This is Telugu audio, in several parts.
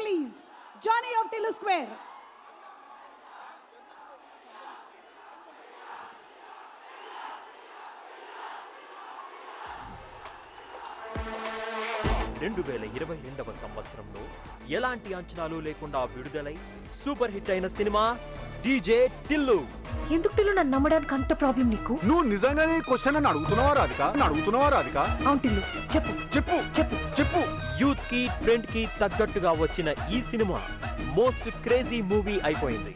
please. Johnny of Tillu Square. రెండు వేల ఇరవై రెండవ సంవత్సరంలో ఎలాంటి అంచనాలు లేకుండా విడుదలై సూపర్ హిట్ అయిన సినిమా డీజే టిల్లు. ఎందుకు టిల్లు నన్ను నమ్మడానికి అంత ప్రాబ్లం నీకు? నువ్వు నిజంగానే క్వశ్చన్ అని అడుగుతున్నావా రాధిక? అడుగుతున్నావా రాధిక? అవును టిల్లు. చెప్పు. చెప్పు. చెప్పు. చెప్పు. యూత్కి ట్రెండ్కి తగ్గట్టుగా వచ్చిన ఈ సినిమా మోస్ట్ క్రేజీ మూవీ అయిపోయింది.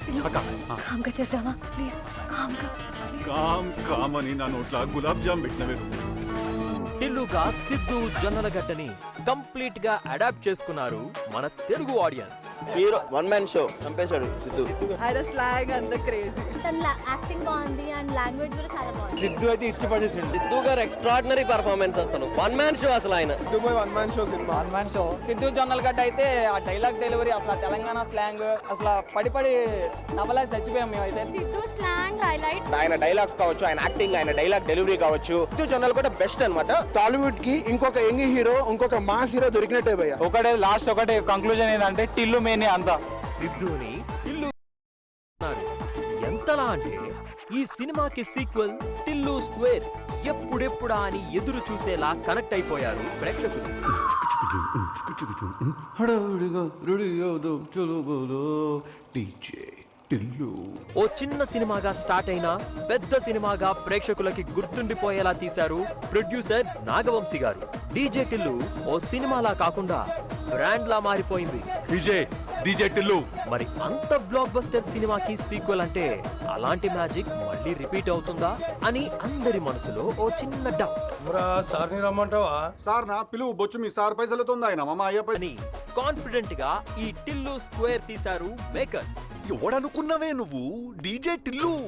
కామ్గా చేద్దామా? ప్లీజ్ కామ్గా ప్లీజ్. కామ్ కామ్ అని నా నోట్ల గులాబ్ జామ్ పెట్టినవే టిల్లుగా సిద్ధు జొన్నలగడ్డని కంప్లీట్గా అడాప్ట్ చేసుకున్నారు మన Telugu audience. Hero one man show. చంపేశాడు సిద్ధు. స్లాగ్ అంత క్రేజీ. తన యాక్టింగ్ బాగుంది అండ్ లాంగ్వేజ్ కూడా చాలా బాగుంది. సిద్ధు అయితే ఇచ్చి పడేసిండు. సిద్ధు గారు ఎక్స్ట్రాడినరీ పర్ఫార్మెన్స్ అసలు. వన్ మ్యాన్ షో అసలు ఆయన. One man show cinema. One man show. Siddhu Jonnalagadda అయితే ఆ డైలాగ్ డెలివరీ అసలు ఆ తెలంగాణ స్లాంగ్ అసలు పడి పడి నవలా చచ్చిపోయాం మేమైతే. Siddhu slang highlight. ఆయన డైలాగ్స్ కావచ్చు ఆయన యాక్టింగ్ ఆయన డైలాగ్ డెలివరీ కావచ్చు. సిద్ధు జొన్నలు కూడా బెస్ట్ అనమాట టాలీవుడ్కి ఇంకొక యంగ్ హీరో ఇంకొక మాస్ హీరో దొరికినట్టే భయ్య. ఒకటే లాస్ట్ ఒకటే కంక్లూజన్ ఏంటంటే టిల్లు మేనే అంతా. సిద్ధుని టిల్లు అన్నారు. ఎంతలా అంటే ఈ సినిమాకి సీక్వెల్ టిల్లు స్క్వేర్ ఎప్పుడెప్పుడా అని ఎదురు చూసేలా కనెక్ట్ అయిపోయారు ప్రేక్షకులు. హడావిడిగా రెడీ అవుదాం చలో బోలో డీజే టిల్లు ఓ చిన్న సినిమాగా స్టార్ట్ అయిన పెద్ద సినిమాగా ప్రేక్షకులకి గుర్తుండిపోయేలా తీశారు ప్రొడ్యూసర్ నాగవంశీ గారు. డీజే టిల్లు ఓ సినిమాలా కాకుండా బ్రాండ్ లా మారిపోయింది. DJ DJ Tillu. మరి అంత బ్లాక్ బస్టర్ సినిమాకి సీక్వెల్ అంటే అలాంటి మ్యాజిక్ మళ్ళీ రిపీట్ అవుతుందా అని అందరి మనసులో ఓ చిన్న డౌట్. సార్ని రమ్మంటావా? సార్ నా పిలువు బొచ్చు మీ సార్ పైసలతో ఆయన మా అయ్య పై అని కాన్ఫిడెంట్గా ఈ టిల్లు స్క్వేర్ తీశారు మేకర్స్. ఎవడనుకున్నవే నువ్వు? డీజే టిల్లు.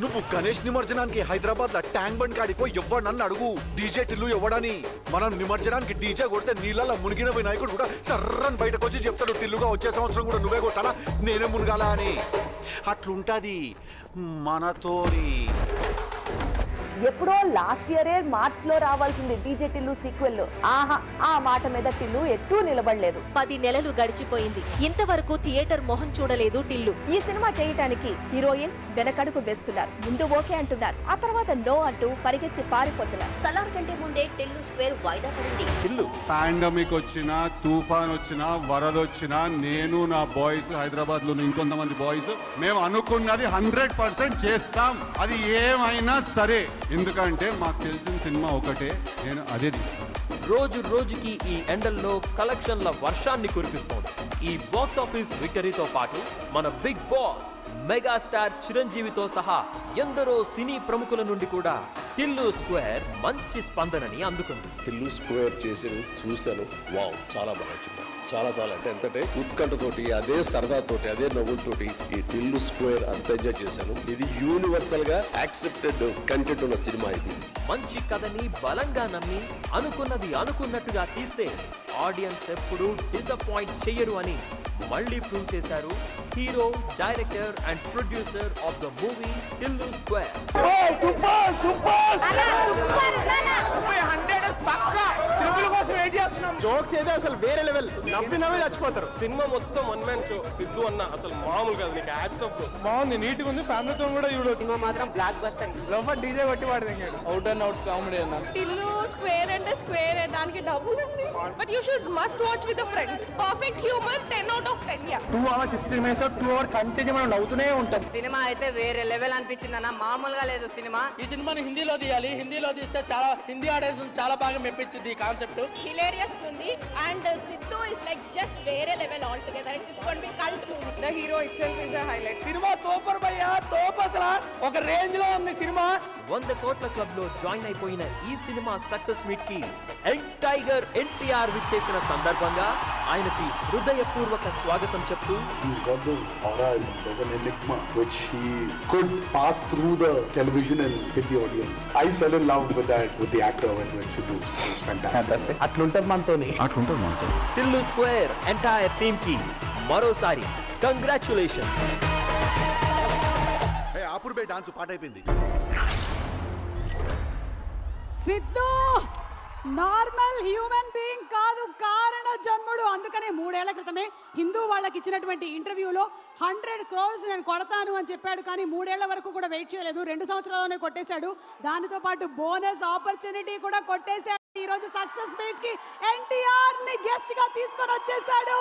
నువ్వు గణేష్ నిమజ్జనానికి హైదరాబాద్లో ట్యాంక్ బండ్ కాడికో ఎవ్వడు నన్ను అడుగు. డీజే టిల్లు ఎవడని? మనం నిమజ్జనానికి డీజే కొడితే నీళ్ళలో మునిగిన వినాయకుడు కూడా సర్రని బయటకు వచ్చి చెప్తాడు టిల్లుగా వచ్చే సంవత్సరం కూడా నువ్వే కొట్టాలా? నేనే మునగాల అని. అట్లుంటది. మనతోని. ఎప్పుడో లాస్ట్ ఇయరే మార్చ్లో రావాల్సింది డీజే టిల్లు సీక్వెల్. ఆహా ఆ మాట మీద టిల్లు ఎట్టూ నిలబడలేదు. పది నెలలు గడిచిపోయింది. ఇంతవరకు థియేటర్ మొహం చూడలేదు టిల్లు. ఈ సినిమా చేయటానికి హీరోయిన్స్ వెనకడుగు వేస్తున్నారు. ముందు ఓకే అంటున్నారు. ఆ తర్వాత నో అంటూ పరిగెత్తి పారిపోతున్నారు. సలార్ కంటే ముందే టిల్లు స్క్వేర్ వాయిదా పడింది. టిల్లు. పాండమిక్ వచ్చినా తుఫాన్ వచ్చినా వరద వచ్చినా నేను నా బాయ్స్ హైదరాబాద్లో ఇంకొంతమంది బాయ్స్ మేము అనుకున్నది హండ్రెడ్ పర్సెంట్ చేస్తాం. అది ఏమైనా సరే. ఎందుకంటే మాకు తెలిసిన సినిమా ఒకటే నేను అదే తీస్తాను రోజు రోజుకి ఈ ఎండల్లో కలెక్షన్ల వర్షాన్ని కురిపిస్తోంది. ఈ బాక్స్ ఆఫీస్ విక్టరీతో పాటు మన బిగ్ బాస్ మెగాస్టార్ చిరంజీవితో సహా ఎందరో సినీ ప్రముఖుల నుండి కూడా టిల్లు స్క్వేర్ మంచి స్పందనని అందుకుంది. టిల్లు స్క్వేర్ చేసి చూశాను. వావ్ చాలా బాగా చాలా చాలా అంటే ఎంతంటే ఉత్కంఠతోటి అదే సరదాతోటి అదే నవ్వులతోటి ఈ టిల్లు స్క్వేర్ అంత ఎంజాయ్ చేశాను. ఇది యూనివర్సల్గా యాక్సెప్టెడ్ కంటెంట్ ఉన్న సినిమా ఇది. మంచి కథని బలంగా నమ్మి అనుకున్నది అనుకున్నట్టుగా తీస్తే ఆడియన్స్ ఎప్పుడూ డిసప్పాయింట్ చెయ్యరు అని మళ్ళీ ప్రూవ్ చేశారు hero director and producer of the movie Tillu square. అయితే అసలు వేరే లెవెల్ నవ్వినవే చచ్చిపోతారు. సినిమా మొత్తం వన్ మ్యాన్ షో సిద్ధు అన్న అసలు మామూలు కాదు నీకు యాక్సెప్ట్ బాగుంది నీట్గా ఉంది ఫ్యామిలీతో కూడా చూడొచ్చు. సినిమా మాత్రం బ్లాక్ బస్టర్ లోపల డీజే కొట్టి వాడు అవుట్ అండ్ అవుట్ కామెడీ అన్న. స్క్వేర్ అంటే స్క్వేర్ దానికి డబ్బులు ఉంది. But you should must watch with friends perfect humour ten out of ten yeah two hours sixteen minutes two hour continue మనం నవ్వుతూనే ఉంటాం. సినిమా అయితే వేరే లెవెల్ అనిపించింది అన్న మామూలుగా లేదు సినిమా. ఈ సినిమాని హిందీలో తీయాలి. హిందీలో తీస్తే చాలా హిందీ ఆడియన్స్ చాలా బాగా మెప్పించింది ఈ కాన్సెప్ట్ హిలేరియస్ ఉంది. And Siddhu is like just వేరే level all together it's gonna be cult movie the hero itself is a highlight cinema super భయ్యా తోపు అసలు ఒక రేంజ్లో ఉంది సినిమా. వంద కోట్ల క్లబ్లో జాయిన్ అయిపోయిన ఈ సినిమా సక్సెస్ మీట్కి టైగర్ ఎన్టీఆర్ విచ్చేసిన సందర్భంగా ఆయనకి హృదయపూర్వక స్వాగతం చెప్తూ television and the audience I fell in love మరోసారి కంగ్రాచులేషన్స్. అప్పుడు డాన్స్ పాట అయిపోయింది. సిద్ధు! నార్మల్ హ్యూమన్ బీయింగ్ కాదు కారణ జన్ముడు. అందుకనే మూడేళ్ళ క్రితమే హిందూ వాళ్ళకి ఇచ్చినటువంటి ఇంటర్వ్యూలో హండ్రెడ్ క్రోర్స్ నేను కొడతాను అని చెప్పాడు కానీ మూడేళ్ళ వరకు కూడా వెయిట్ చేయలేదు. రెండు సంవత్సరాల్లోనే కొట్టేశాడు. దానితో పాటు బోనస్ ఆపర్చునిటీ కూడా కొట్టేశాడు. ఈ రోజు సక్సెస్ మీట్కి ఎన్టీఆర్ని గెస్ట్గా తీసుకొని వచ్చేసాడు